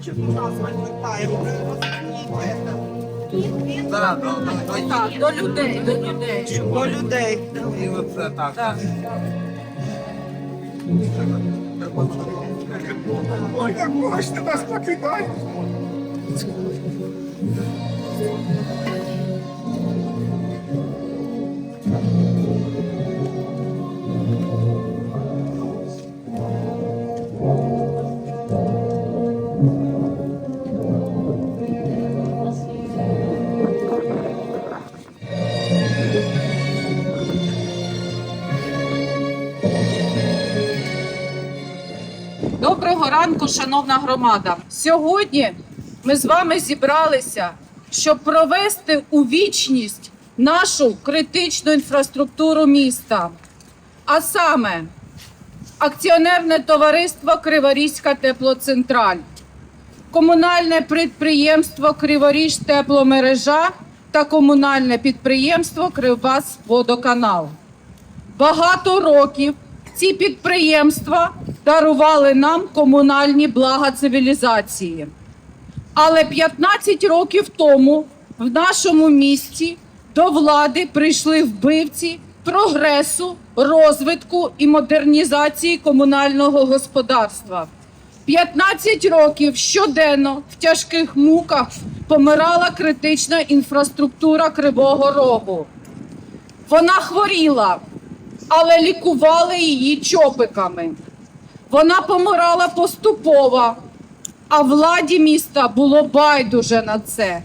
А чому нас вертаємо? Так, до людей, до людей. До людей. І оце так. Так. Ой, як можете нас покидати? Доброго ранку, шановна громада. Сьогодні ми з вами зібралися, щоб провести у вічність нашу критичну інфраструктуру міста. А саме акціонерне товариство Криворізька теплоцентраль, комунальне підприємство Криворіж тепломережа та комунальне підприємство Кривбасводоканал. Багато років ці підприємства дарували нам комунальні блага цивілізації. Але 15 років тому в нашому місті до влади прийшли вбивці прогресу, розвитку і модернізації комунального господарства. 15 років щоденно в тяжких муках помирала критична інфраструктура Кривого Рогу. Вона хворіла, але лікували її чопиками. Вона помирала поступово, а владі міста було байдуже на це.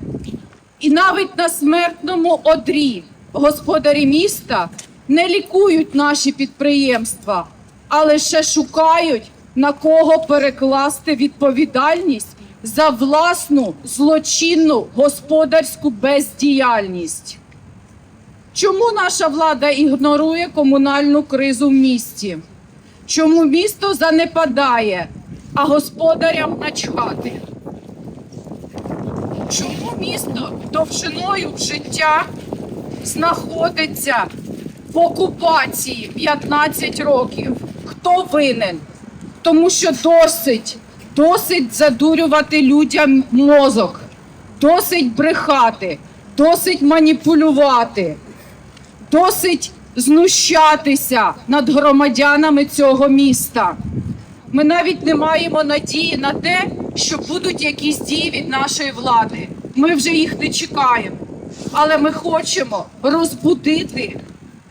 І навіть на смертному одрі господарі міста не лікують наші підприємства, а лише шукають на кого перекласти відповідальність за власну злочинну господарську бездіяльність. Чому наша влада ігнорує комунальну кризу в місті? Чому місто занепадає, а господарям начхати? Чому місто довжиною життя знаходиться в окупації 15 років? Хто винен? Тому що досить, досить задурювати людям мозок, досить брехати, досить маніпулювати. Досить знущатися над громадянами цього міста. Ми навіть не маємо надії на те, що будуть якісь дії від нашої влади. Ми вже їх не чекаємо. Але ми хочемо розбудити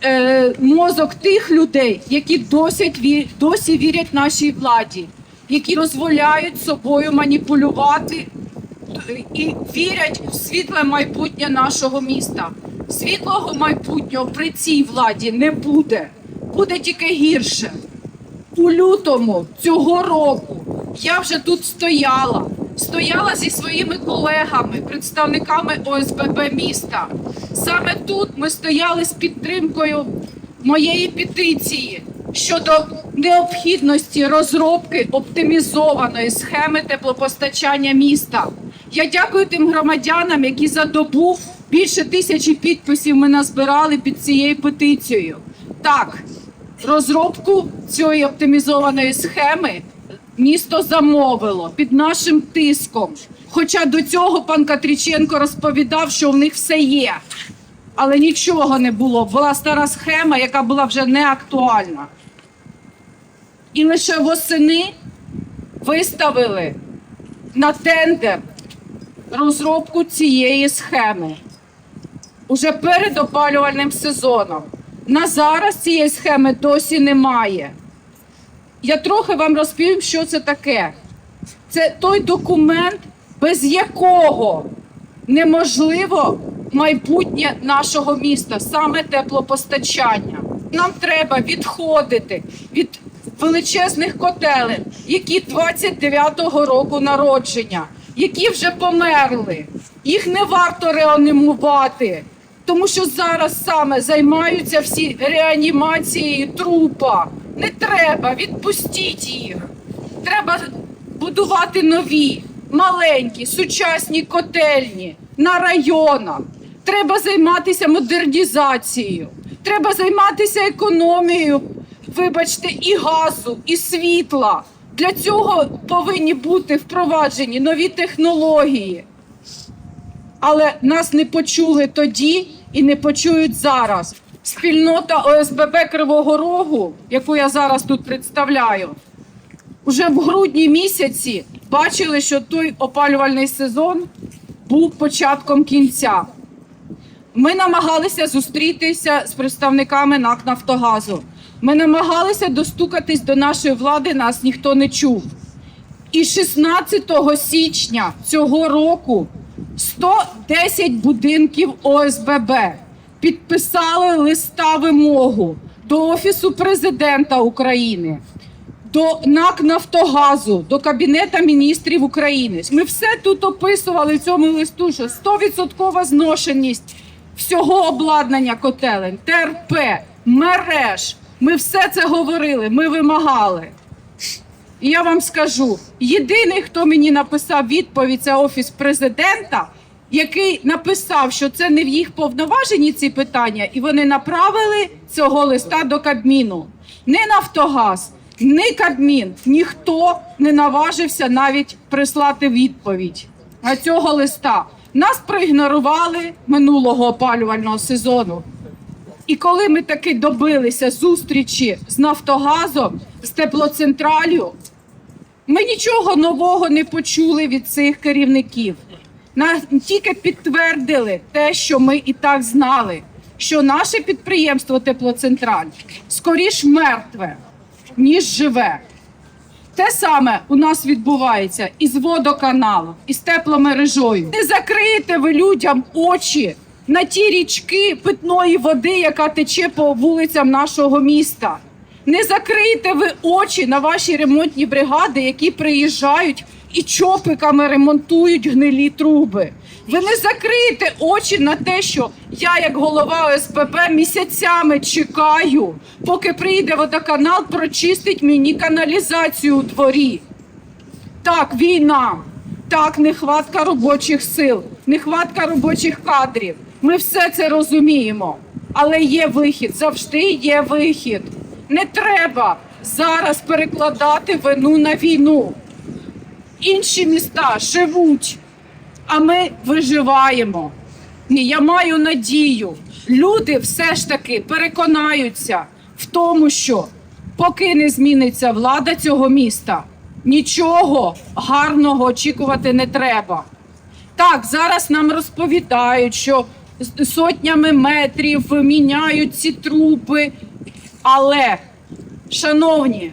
е, мозок тих людей, які досі, досі вірять нашій владі, які дозволяють собою маніпулювати і вірять у світле майбутнє нашого міста. Світлого майбутнього при цій владі не буде. Буде тільки гірше. У лютому цього року я вже тут стояла. Стояла зі своїми колегами, представниками ОСББ міста. Саме тут ми стояли з підтримкою моєї петиції щодо необхідності розробки оптимізованої схеми теплопостачання міста. Я дякую тим громадянам, які за добу більше тисячі підписів ми назбирали під цією петицією. Так, розробку цієї оптимізованої схеми місто замовило під нашим тиском. Хоча до цього пан Катріченко розповідав, що в них все є. Але нічого не було. Була стара схема, яка була вже не актуальна. І лише восени виставили на тендер розробку цієї схеми уже перед опалювальним сезоном. На зараз цієї схеми досі немає. Я трохи вам розповім, що це таке. Це той документ, без якого неможливо майбутнє нашого міста, саме теплопостачання. Нам треба відходити від величезних котелень, які 29-го року народження, які вже померли. Їх не варто реанімувати, тому що зараз саме займаються всі реанімацією трупа. Не треба, відпустіть їх. Треба будувати нові, маленькі, сучасні котельні на районах. Треба займатися модернізацією. Треба займатися економією, вибачте, і газу, і світла. Для цього повинні бути впроваджені нові технології. Але нас не почули тоді і не почують зараз. Спільнота ОСББ Кривого Рогу, яку я зараз тут представляю, уже в грудні місяці бачили, що той опалювальний сезон був початком кінця. Ми намагалися зустрітися з представниками НАК Нафтогазу. Ми намагалися достукатись до нашої влади, нас ніхто не чув. І 16 січня цього року 110 будинків ОСББ підписали листа вимогу до Офісу президента України, до НАК Нафтогазу, до Кабінета міністрів України. Ми все тут описували в цьому листу, що 100% зношеність всього обладнання котелень, ТРП, мереж. Ми все це говорили, ми вимагали. І я вам скажу: єдиний, хто мені написав відповідь, це офіс президента, який написав, що це не в їх повноваженні ці питання, і вони направили цього листа до Кабміну. Не Нафтогаз, не Кабмін, ніхто не наважився навіть прислати відповідь на цього листа. Нас проігнорували минулого опалювального сезону. І коли ми таки добилися зустрічі з Нафтогазом, з теплоцентралю, ми нічого нового не почули від цих керівників. Нас тільки підтвердили те, що ми і так знали, що наше підприємство Теплоцентраль скоріш мертве, ніж живе. Те саме у нас відбувається із водоканалом, із тепломережою. Не закриєте ви людям очі на ті річки питної води, яка тече по вулицям нашого міста. Не закриєте ви очі на ваші ремонтні бригади, які приїжджають і чопиками ремонтують гнилі труби. Ви не закриєте очі на те, що я, як голова ОСББ, місяцями чекаю, поки прийде водоканал, прочистить мені каналізацію у дворі. Так, війна, так, нехватка робочих сил, нехватка робочих кадрів. Ми все це розуміємо. Але є вихід, завжди є вихід. Не треба зараз перекладати вину на війну. Інші міста живуть, а ми виживаємо. Ні, я маю надію. Люди все ж таки переконаються в тому, що поки не зміниться влада цього міста, нічого гарного очікувати не треба. Так, зараз нам розповідають, що сотнями метрів міняють ці трупи. Але, шановні,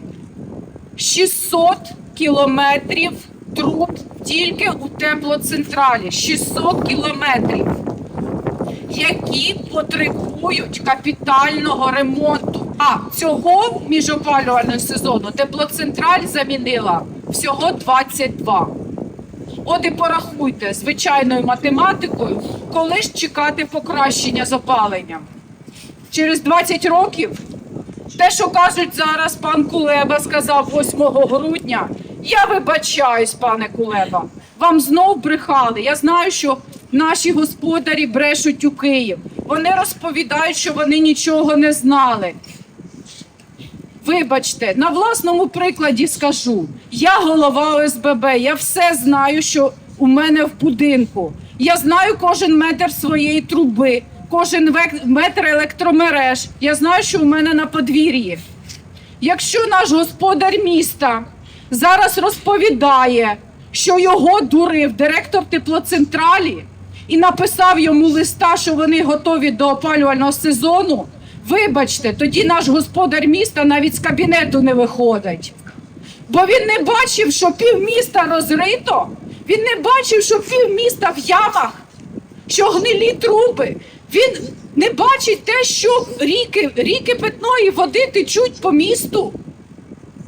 600 кілометрів труб тільки у теплоцентралі. 600 кілометрів, які потребують капітального ремонту. А цього міжопалювального сезону теплоцентраль замінила всього 22. От і порахуйте звичайною математикою, коли ж чекати покращення з опаленням. Через 20 років те, що кажуть зараз, пан Кулеба сказав 8 грудня. Я вибачаюсь, пане Кулеба. Вам знов брехали. Я знаю, що наші господарі брешуть у Київ. Вони розповідають, що вони нічого не знали. Вибачте, на власному прикладі скажу. Я голова ОСББ, я все знаю, що у мене в будинку. Я знаю кожен метр своєї труби, кожен метр електромереж. Я знаю, що у мене на подвір'ї. Якщо наш господар міста зараз розповідає, що його дурив директор теплоцентралі і написав йому листа, що вони готові до опалювального сезону, вибачте, тоді наш господар міста навіть з кабінету не виходить. Бо він не бачив, що півміста розрито, він не бачив, що півміста в ямах, що гнилі труби. Він не бачить те, що ріки, ріки питної води течуть по місту.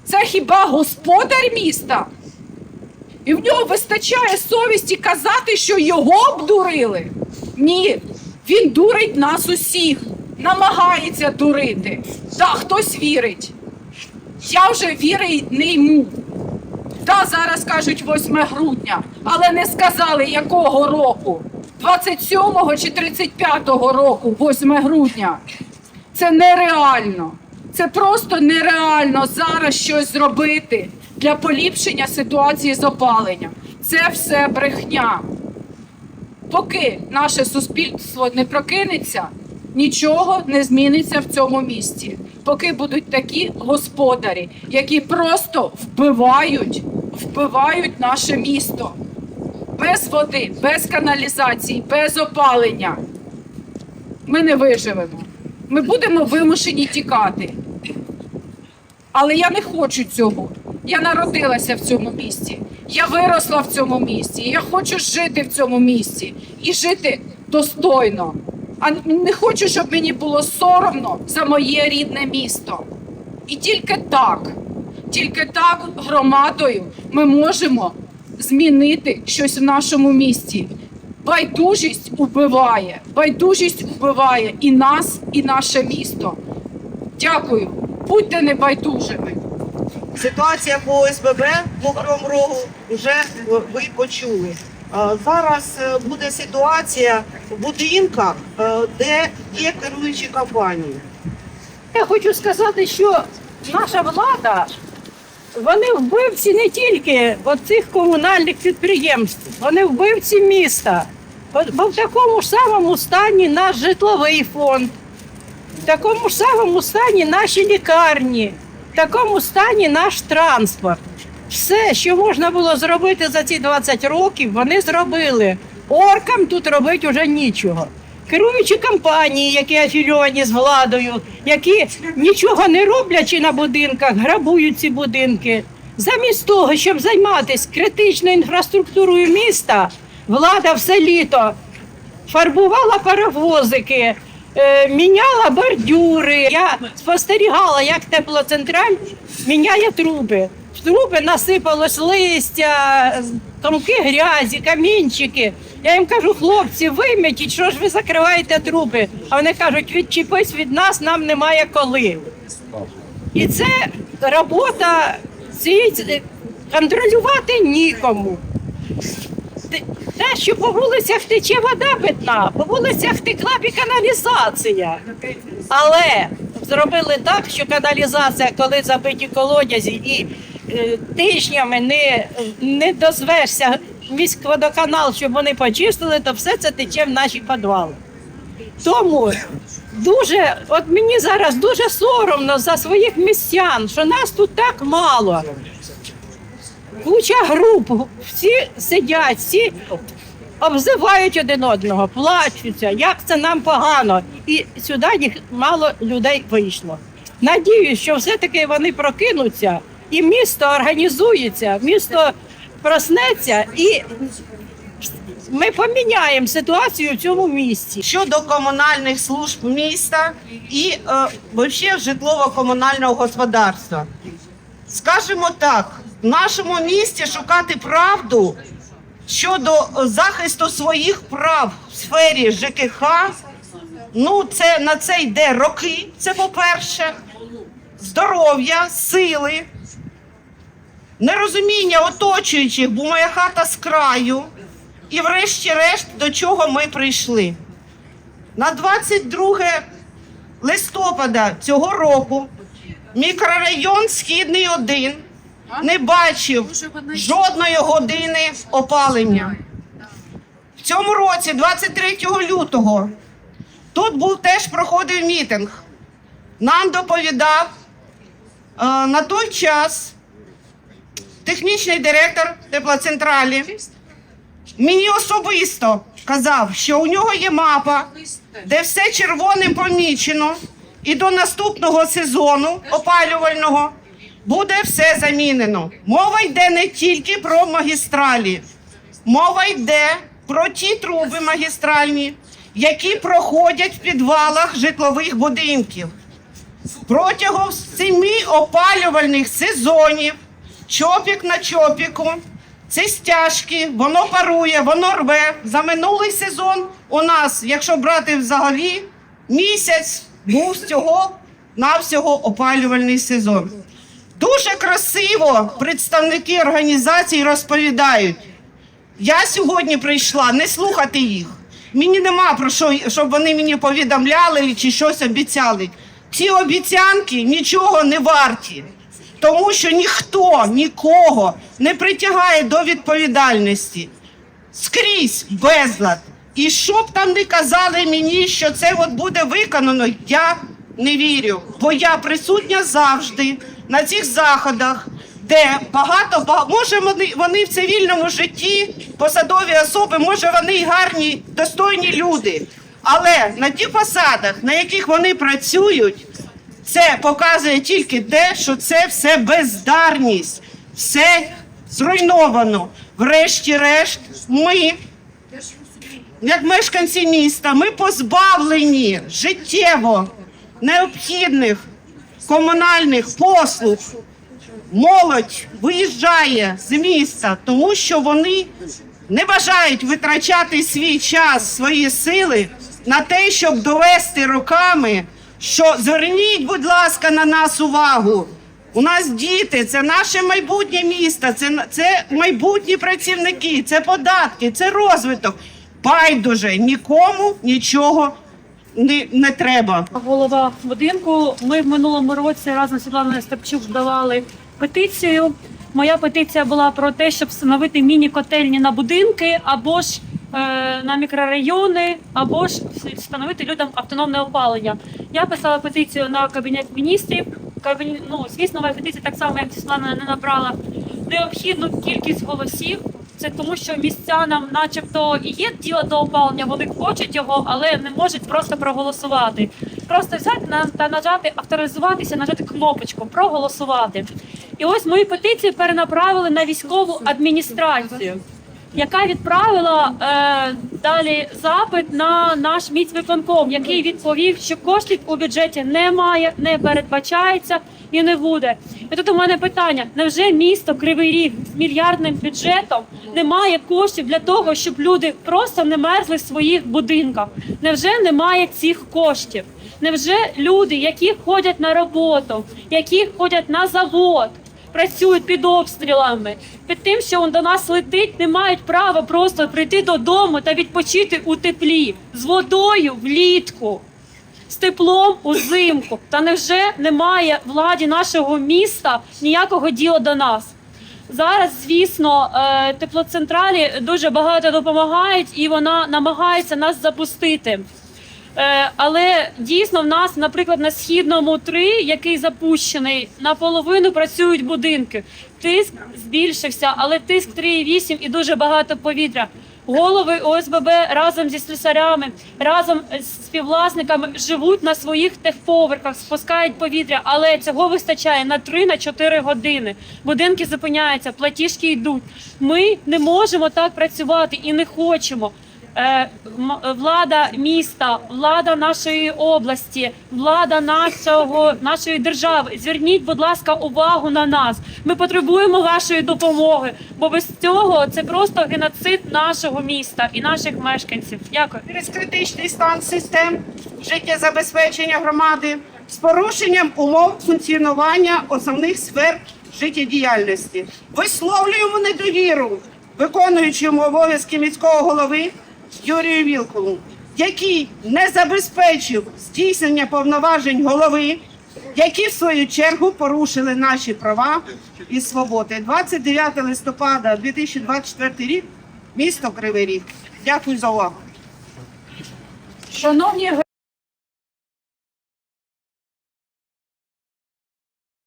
Це хіба господар міста? І в нього вистачає совісті казати, що його обдурили. Ні, він дурить нас усіх, намагається дурити. Та хтось вірить. Я вже віри не йму. Да, зараз кажуть 8 грудня, але не сказали якого року. 27-го чи 35-го року, 8 грудня. Це нереально. Це просто нереально зараз щось зробити для поліпшення ситуації з опаленням. Це все брехня. Поки наше суспільство не прокинеться, нічого не зміниться в цьому місті. Поки будуть такі господарі, які просто вбивають, вбивають наше місто без води, без каналізації, без опалення. Ми не виживемо. Ми будемо вимушені тікати. Але я не хочу цього. Я народилася в цьому місті. Я виросла в цьому місті. Я хочу жити в цьому місті і жити достойно. А не хочу, щоб мені було соромно за моє рідне місто. І тільки так, тільки так громадою ми можемо змінити щось в нашому місті. Байдужість убиває, байдужість убиває і нас, і наше місто. Дякую. Будьте небайдужими. Ситуація по ОСББ по Кривому Рогу вже ви почули. Зараз е, буде ситуація в будинках, е, де є керуючі компанії. Я хочу сказати, що наша влада, вони вбивці не тільки цих комунальних підприємств, вони вбивці міста. Бо- в такому ж самому стані наш житловий фонд, в такому ж самому стані наші лікарні, в такому стані наш транспорт. Все, що можна було зробити за ці 20 років, вони зробили. Оркам тут робити вже нічого. Керуючі компанії, які афільовані з владою, які нічого не роблячи на будинках, грабують ці будинки. Замість того, щоб займатися критичною інфраструктурою міста, влада все літо фарбувала паровозики, е, міняла бордюри. Я спостерігала, як теплоцентраль міняє труби. В труби насипалось листя, комки грязі, камінчики. Я їм кажу, хлопці, вимітіть, що ж ви закриваєте труби? А вони кажуть, відчіпись від нас, нам немає коли. І це робота цієї контролювати нікому. Те- що по вулицях тече вода питна, по вулицях текла б і каналізація. Але зробили так, що каналізація, коли забиті колодязі і тижнями не, не дозвешся міськводоканал, щоб вони почистили, то все це тече в наші підвали. Тому дуже, от мені зараз дуже соромно за своїх містян, що нас тут так мало. Куча груп, всі сидять, всі обзивають один одного, плачуться, як це нам погано. І сюди їх мало людей вийшло. Надіюсь, що все-таки вони прокинуться, і місто організується, місто проснеться, і ми поміняємо ситуацію в цьому місті. Щодо комунальних служб міста і е, житлово-комунального господарства. Скажімо так, в нашому місті шукати правду щодо захисту своїх прав в сфері ЖКХ. Ну, це на це йде роки. Це по-перше, здоров'я, сили, нерозуміння оточуючих, бо моя хата з краю. І врешті-решт, до чого ми прийшли. На 22 листопада цього року мікрорайон Східний 1 не бачив жодної години опалення. В цьому році, 23 лютого, тут був теж проходив мітинг. Нам доповідав е, на той час технічний директор теплоцентралі. Мені особисто казав, що у нього є мапа, де все червоним помічено, і до наступного сезону опалювального буде все замінено. Мова йде не тільки про магістралі, мова йде про ті труби магістральні, які проходять в підвалах житлових будинків. Протягом семи опалювальних сезонів, чопік на чопіку, це стяжки, воно парує, воно рве. За минулий сезон у нас, якщо брати взагалі, місяць був з цього навсього опалювальний сезон. Дуже красиво представники організацій розповідають. Я сьогодні прийшла не слухати їх. Мені нема про що, щоб вони мені повідомляли чи щось обіцяли. Ці обіцянки нічого не варті, тому що ніхто нікого не притягає до відповідальності. Скрізь безлад. І що б там не казали мені, що це от буде виконано, я не вірю, бо я присутня завжди на цих заходах, де багато ба- може вони, вони в цивільному житті, посадові особи, може вони й гарні, достойні люди. Але на тих посадах, на яких вони працюють, це показує тільки те, що це все бездарність, все зруйновано. Врешті-решт, ми, як мешканці міста, ми позбавлені життєво необхідних комунальних послуг. Молодь виїжджає з міста, тому що вони не бажають витрачати свій час, свої сили на те, щоб довести роками, що зверніть, будь ласка, на нас увагу. У нас діти, це наше майбутнє місто, це, це майбутні працівники, це податки, це розвиток. Байдуже, нікому нічого не, не треба. голова будинку. Ми в минулому році разом з Світланою Степчук давали петицію. Моя петиція була про те, щоб встановити міні-котельні на будинки або ж на мікрорайони, або ж встановити людям автономне опалення. Я писала петицію на кабінет міністрів. Кабінет, ну, звісно, моя петиція так само, як Світлана не набрала необхідну кількість голосів. Це тому, що містянам, начебто, і є діло до опалення, вони хочуть його, але не можуть просто проголосувати. Просто взяти на- та нажати авторизуватися, нажати кнопочку проголосувати. І ось мою петицію перенаправили на військову адміністрацію, яка відправила е, далі запит на наш міцвиконком, який відповів, що коштів у бюджеті немає, не передбачається і не буде. І тут у мене питання: невже місто Кривий Ріг з мільярдним бюджетом не має коштів для того, щоб люди просто не мерзли в своїх будинках? Невже немає цих коштів? Невже люди, які ходять на роботу, які ходять на завод, працюють під обстрілами, під тим, що до нас летить, не мають права просто прийти додому та відпочити у теплі з водою влітку, з теплом узимку. Та невже немає владі нашого міста ніякого діла до нас? Зараз, звісно, е, теплоцентралі дуже багато допомагають, і вона намагається нас запустити. Е, Але дійсно в нас, наприклад, на східному 3, який запущений, наполовину працюють будинки. Тиск збільшився, але тиск 3,8 і дуже багато повітря. Голови ОСББ разом зі слюсарями, разом з співвласниками живуть на своїх техповерхах, спускають повітря, але цього вистачає на 3-4 години. Будинки зупиняються, платіжки йдуть. Ми не можемо так працювати і не хочемо. Е, влада міста, влада нашої області, влада нашого нашої держави. Зверніть, будь ласка, увагу на нас. Ми потребуємо вашої допомоги, бо без цього це просто геноцид нашого міста і наших мешканців. Дякую. через критичний стан систем життєзабезпечення громади з порушенням умов функціонування основних сфер життєдіяльності. Висловлюємо недовіру виконуючому обов'язки міського голови Юрію Вілкулу, який не забезпечив здійснення повноважень голови, які в свою чергу порушили наші права і свободи. 29 листопада 2024 рік, місто Кривий Ріг. Дякую за увагу. Шановні